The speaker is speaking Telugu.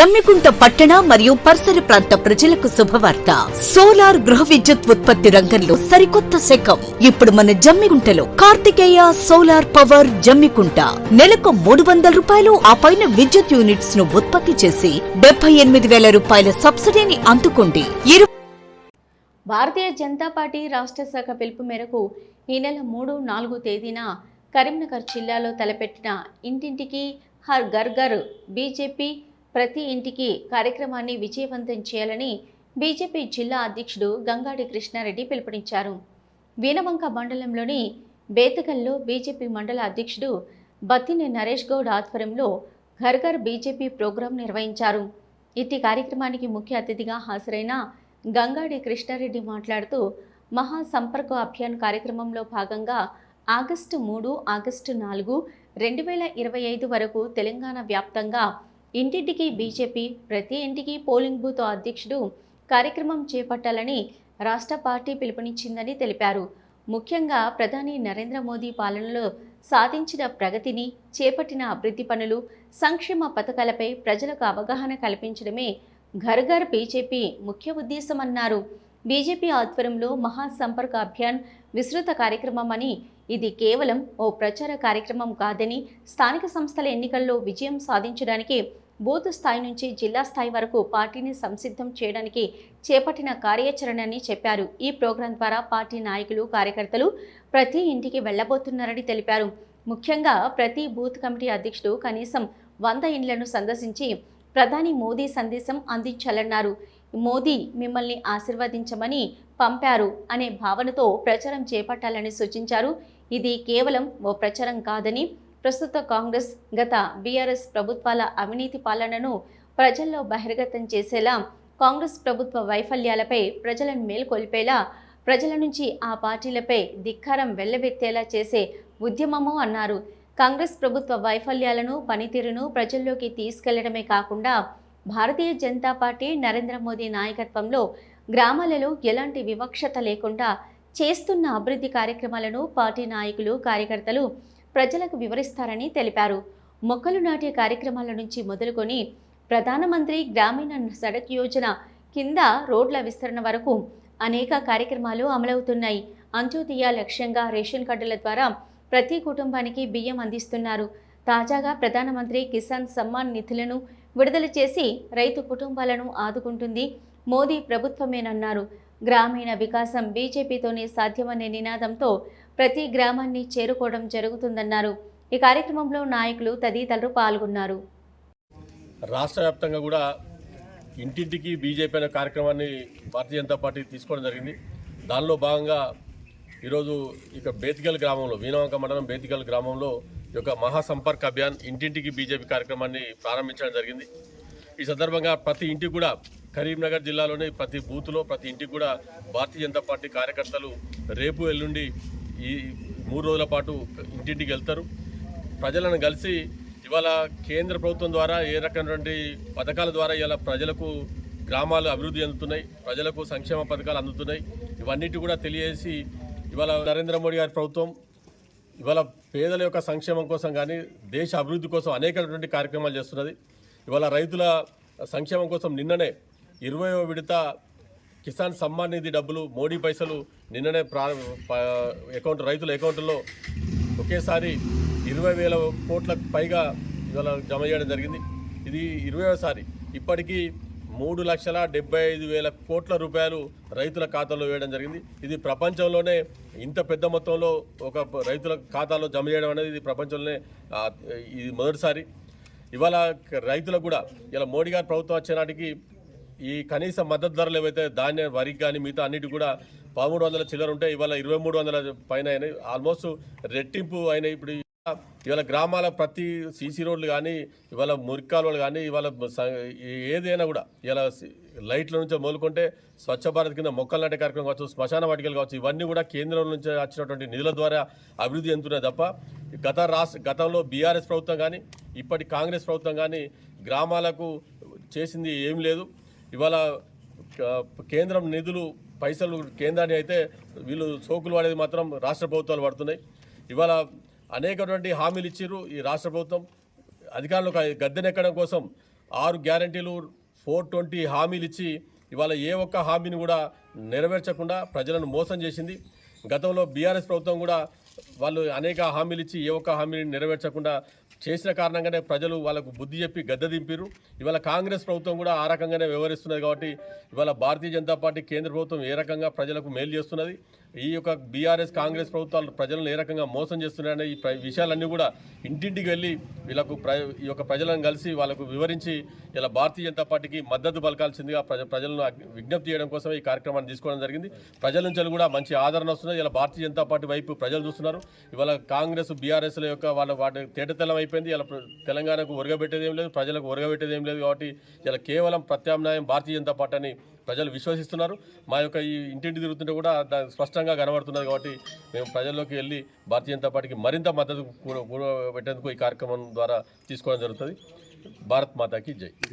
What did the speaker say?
జమ్మికుంట పట్టణ మరియు పరిసర ప్రాంత ప్రజలకు శుభవార్త. సోలార్ గృహ విద్యుత్ ఉత్పత్తి రంగంలో సరికొత్త శకం. ఇప్పుడు మన జమ్మికుంటలో కార్తికేయ సోలార్ పవర్ జమ్మికుంట. నెలకు మూడు వందల రూపాయలు ఆ పైన విద్యుత్ యూనిట్స్ను ఉత్పత్తి చేసి డెబ్బై ఎనిమిది వేల రూపాయల సబ్సిడీని అందుకోండి. భారతీయ జనతా పార్టీ రాష్ట్ర శాఖ పిలుపు మేరకు ఈ నెల మూడు నాలుగు తేదీన కరీంనగర్ జిల్లాలో తలపెట్టిన ఇంటింటికి హర్ ఘర్ ఘర్ బీజేపీ ప్రతి ఇంటికి కార్యక్రమాన్ని విజయవంతం చేయాలని బీజేపీ జిల్లా అధ్యక్షుడు గంగాడి కృష్ణారెడ్డి పిలుపునిచ్చారు. వీనవంక మండలంలోని బేతగల్లో బీజేపీ మండల అధ్యక్షుడు బత్తిని నరేష్ గౌడ్ ఆధ్వర్యంలో ఘర్ ఘర్ బీజేపీ ప్రోగ్రాం నిర్వహించారు. ఇట్టి కార్యక్రమానికి ముఖ్య అతిథిగా హాజరైన గంగాడి కృష్ణారెడ్డి మాట్లాడుతూ మహా సంపర్క అభియాన్ కార్యక్రమంలో భాగంగా ఆగస్టు మూడు ఆగస్టు నాలుగు రెండు వేల ఇరవై ఐదు వరకు తెలంగాణ వ్యాప్తంగా ఇంటింటికి బీజేపీ ప్రతి ఇంటికి పోలింగ్ బూత్ అధ్యక్షుడు కార్యక్రమం చేపట్టాలని రాష్ట్ర పార్టీ పిలుపునిచ్చిందని తెలిపారు. ముఖ్యంగా ప్రధాని నరేంద్ర మోదీ పాలనలో సాధించిన ప్రగతిని చేపట్టిన అభివృద్ధి పనులు సంక్షేమ పథకాలపై ప్రజలకు అవగాహన కల్పించడమే ఘర్ఘర్ బీజేపీ ముఖ్య ఉద్దేశమన్నారు. బీజేపీ ఆధ్వర్యంలో మహా సంపర్క అభియాన్ విస్తృత కార్యక్రమం అని ఇది కేవలం ఓ ప్రచార కార్యక్రమం కాదని స్థానిక సంస్థల ఎన్నికల్లో విజయం సాధించడానికి బూత్ స్థాయి నుంచి జిల్లా స్థాయి వరకు పార్టీని సంసిద్ధం చేయడానికి చేపట్టిన కార్యాచరణని చెప్పారు. ఈ ప్రోగ్రాం ద్వారా పార్టీ నాయకులు కార్యకర్తలు ప్రతి ఇంటికి వెళ్ళబోతున్నారని తెలిపారు. ముఖ్యంగా ప్రతి బూత్ కమిటీ అధ్యక్షుడు కనీసం వంద ఇండ్లను సందర్శించి ప్రధాని మోదీ సందేశం అందించాలన్నారు. మోదీ మిమ్మల్ని ఆశీర్వదించమని పంపారు అనే భావనతో ప్రచారం చేపట్టాలని సూచించారు. ఇది కేవలం ఓ ప్రచారం కాదని ప్రస్తుత కాంగ్రెస్ గత బీఆర్ఎస్ ప్రభుత్వాల అవినీతి పాలనను ప్రజల్లో బహిర్గతం చేసేలా కాంగ్రెస్ ప్రభుత్వ వైఫల్యాలపై ప్రజలను మేల్కొల్పేలా ప్రజల నుంచి ఆ పార్టీలపై ధిక్కారం వెళ్ళబెత్తేలా చేసే ఉద్యమము అన్నారు. కాంగ్రెస్ ప్రభుత్వ వైఫల్యాలను పనితీరును ప్రజల్లోకి తీసుకెళ్ళడమే కాకుండా భారతీయ జనతా పార్టీ నరేంద్ర మోదీ నాయకత్వంలో గ్రామాలలో ఎలాంటి వివక్షత లేకుండా చేస్తున్న అభివృద్ధి కార్యక్రమాలను పార్టీ నాయకులు కార్యకర్తలు ప్రజలకు వివరిస్తారని తెలిపారు. మొక్కలు నాటే కార్యక్రమాల నుంచి మొదలుకొని ప్రధానమంత్రి గ్రామీణ సడక్ యోజన కింద రోడ్ల విస్తరణ వరకు అనేక కార్యక్రమాలు అమలవుతున్నాయి. అంత్యోదయ లక్ష్యంగా రేషన్ కార్డుల ద్వారా ప్రతి కుటుంబానికి బియ్యం అందిస్తున్నారు. తాజాగా ప్రధానమంత్రి కిసాన్ సమ్మాన్ నిధులను విడుదల చేసి రైతు కుటుంబాలను ఆదుకుంటుంది. మోదీ ప్రభుత్వమేనన్నారు. గ్రామీణ వికాసం బీజేపీతోనే సాధ్యమనే నినాదంతో ప్రతి గ్రామాన్ని చేరుకోవడం జరుగుతుందన్నారు. ఈ కార్యక్రమంలో నాయకులు తదితరులు పాల్గొన్నారు. రాష్ట్ర వ్యాప్తంగా కూడా ఇంటింటికి బీజేపీ అనే కార్యక్రమాన్ని భారతీయ జనతా పార్టీ తీసుకోవడం జరిగింది. దానిలో భాగంగా ఈరోజు ఇక బేతిగల్ గ్రామంలో వీణవంక మండలం బేతిగల్ గ్రామంలో ఈ యొక్క మహాసంపర్క్ అభియాన్ ఇంటింటికి బీజేపీ కార్యక్రమాన్ని ప్రారంభించడం జరిగింది. ఈ సందర్భంగా ప్రతి ఇంటికి కూడా కరీంనగర్ జిల్లాలోని ప్రతి బూత్లో ప్రతి ఇంటికి కూడా భారతీయ జనతా పార్టీ కార్యకర్తలు రేపు ఎల్లుండి ఈ మూడు రోజుల పాటు ఇంటింటికి వెళ్తారు. ప్రజలను కలిసి ఇవాళ కేంద్ర ప్రభుత్వం ద్వారా ఏ రకమైనటువంటి పథకాల ద్వారా ఇవాళ ప్రజలకు గ్రామాలు అభివృద్ధి అందుతున్నాయి ప్రజలకు సంక్షేమ పథకాలు అందుతున్నాయి ఇవన్నిటి కూడా తెలియజేసి ఇవాళ నరేంద్ర మోడీ గారి ప్రభుత్వం ఇవాళ పేదల యొక్క సంక్షేమం కోసం కానీ దేశ అభివృద్ధి కోసం అనేకటువంటి కార్యక్రమాలు చేస్తున్నది. ఇవాళ రైతుల సంక్షేమం కోసం నిన్ననే ఇరవయో విడత కిసాన్ సమ్మాన్ నిధి డబ్బులు మోడీ పైసలు నిన్ననే ప్రా అకౌంట్ రైతుల అకౌంట్లో ఒకేసారి ఇరవై వేల కోట్లకు పైగా ఇవాళ జమ చేయడం జరిగింది. ఇది ఇరవైసారి ఇప్పటికీ మూడు లక్షల డెబ్బై ఐదు వేల కోట్ల రూపాయలు రైతుల ఖాతాలో వేయడం జరిగింది. ఇది ప్రపంచంలోనే ఇంత పెద్ద మొత్తంలో ఒక రైతుల ఖాతాలో జమ చేయడం అనేది ఇది ప్రపంచంలోనే ఇది మొదటిసారి. ఇవాళ రైతులకు కూడా ఇలా మోడీ గారు ప్రభుత్వం వచ్చే నాటికి ఈ కనీస మద్దతు ధరలు ఏవైతే ధాన్య వరికి కానీ మిగతా అన్నిటి కూడా పదమూడు వందల చిల్లర ఉంటే ఇవాళ ఇరవై మూడు వందల పైన అయినాయి. ఆల్మోస్ట్ రెట్టింపు అయినాయి. ఇప్పుడు ఇవాళ గ్రామాల ప్రతి సీసీ రోడ్లు కానీ ఇవాళ మురికాలు కానీ ఇవాళ ఏదైనా కూడా ఇవాళ లైట్ల నుంచి మొదలుకుంటే స్వచ్ఛ భారత్ కింద మొక్కలు నాటే కార్యక్రమం కావచ్చు శ్మశాన వాటికలు కావచ్చు ఇవన్నీ కూడా కేంద్రం నుంచి వచ్చినటువంటి నిధుల ద్వారా అభివృద్ధి చెందుతున్నాయి తప్ప గత రాష్ట్ర గతంలో బీఆర్ఎస్ ప్రభుత్వం కానీ ఇప్పటి కాంగ్రెస్ ప్రభుత్వం కానీ గ్రామాలకు చేసింది ఏం లేదు. ఇవాళ కేంద్రం నిధులు పైసలు కేంద్రాన్ని అయితే వీళ్ళు సోకులు వాడేది మాత్రం రాష్ట్ర ప్రభుత్వాలు పడుతున్నాయి. ఇవాళ అనేకటువంటి హామీలు ఇచ్చిర్రు ఈ రాష్ట్ర ప్రభుత్వం. అధికారులకు గద్దెనెక్కడం కోసం ఆరు గ్యారంటీలు ఫోర్ ట్వంటీ హామీలు ఇచ్చి ఇవాళ ఏ ఒక్క హామీని కూడా నెరవేర్చకుండా ప్రజలను మోసం చేసింది. గతంలో బీఆర్ఎస్ ప్రభుత్వం కూడా వాళ్ళు అనేక హామీలు ఇచ్చి ఏ ఒక్క హామీని నెరవేర్చకుండా చేసిన కారణంగానే ప్రజలు వాళ్ళకు బుద్ధి చెప్పి గద్దె దింపారు ఇవాళ కాంగ్రెస్ ప్రభుత్వం కూడా ఆ రకంగానే వ్యవహరిస్తున్నది కాబట్టి ఇవాళ భారతీయ జనతా పార్టీ కేంద్ర ప్రభుత్వం ఏ రకంగా ప్రజలకు మేలు చేస్తున్నది ఈ యొక్క బీఆర్ఎస్ కాంగ్రెస్ ప్రభుత్వాలు ప్రజలను ఏ రకంగా మోసం చేస్తున్నాయనే ఈ విషయాలన్నీ కూడా ఇంటింటికి వెళ్ళి వీళ్ళకు ప్ర ఈ యొక్క ప్రజలను కలిసి వాళ్ళకు వివరించి ఇలా భారతీయ జనతా పార్టీకి మద్దతు పలకాల్సిందిగా ప్రజ ప్రజలను విజ్ఞప్తి చేయడం కోసం ఈ కార్యక్రమాన్ని తీసుకోవడం జరిగింది. ప్రజల నుంచి కూడా మంచి ఆదరణ వస్తున్నది. ఇలా భారతీయ జనతా పార్టీ వైపు ప్రజలు చూస్తున్నారు. ఇవాళ కాంగ్రెస్ బీఆర్ఎస్ల యొక్క వాళ్ళ వాటి తేటతెల్లం అయిపోయింది. ఇలా తెలంగాణకు ఒరగబెట్టేది ఏం లేదు ప్రజలకు ఒరగబెట్టేది ఏం లేదు కాబట్టి ఇలా కేవలం ప్రత్యామ్నాయం భారతీయ జనతా పార్టీ అని ప్రజలు విశ్వసిస్తున్నారు. మా యొక్క ఈ ఇంటింటి తిరుగుతుంటే కూడా స్పష్టంగా కనబడుతున్నది కాబట్టి మేము ప్రజల్లోకి వెళ్ళి భారతీయ జనతా పార్టీకి మరింత మద్దతు పెట్టేందుకు ఈ కార్యక్రమం ద్వారా తీసుకోవడం జరుగుతుంది. భారత్ మాతాకి జై.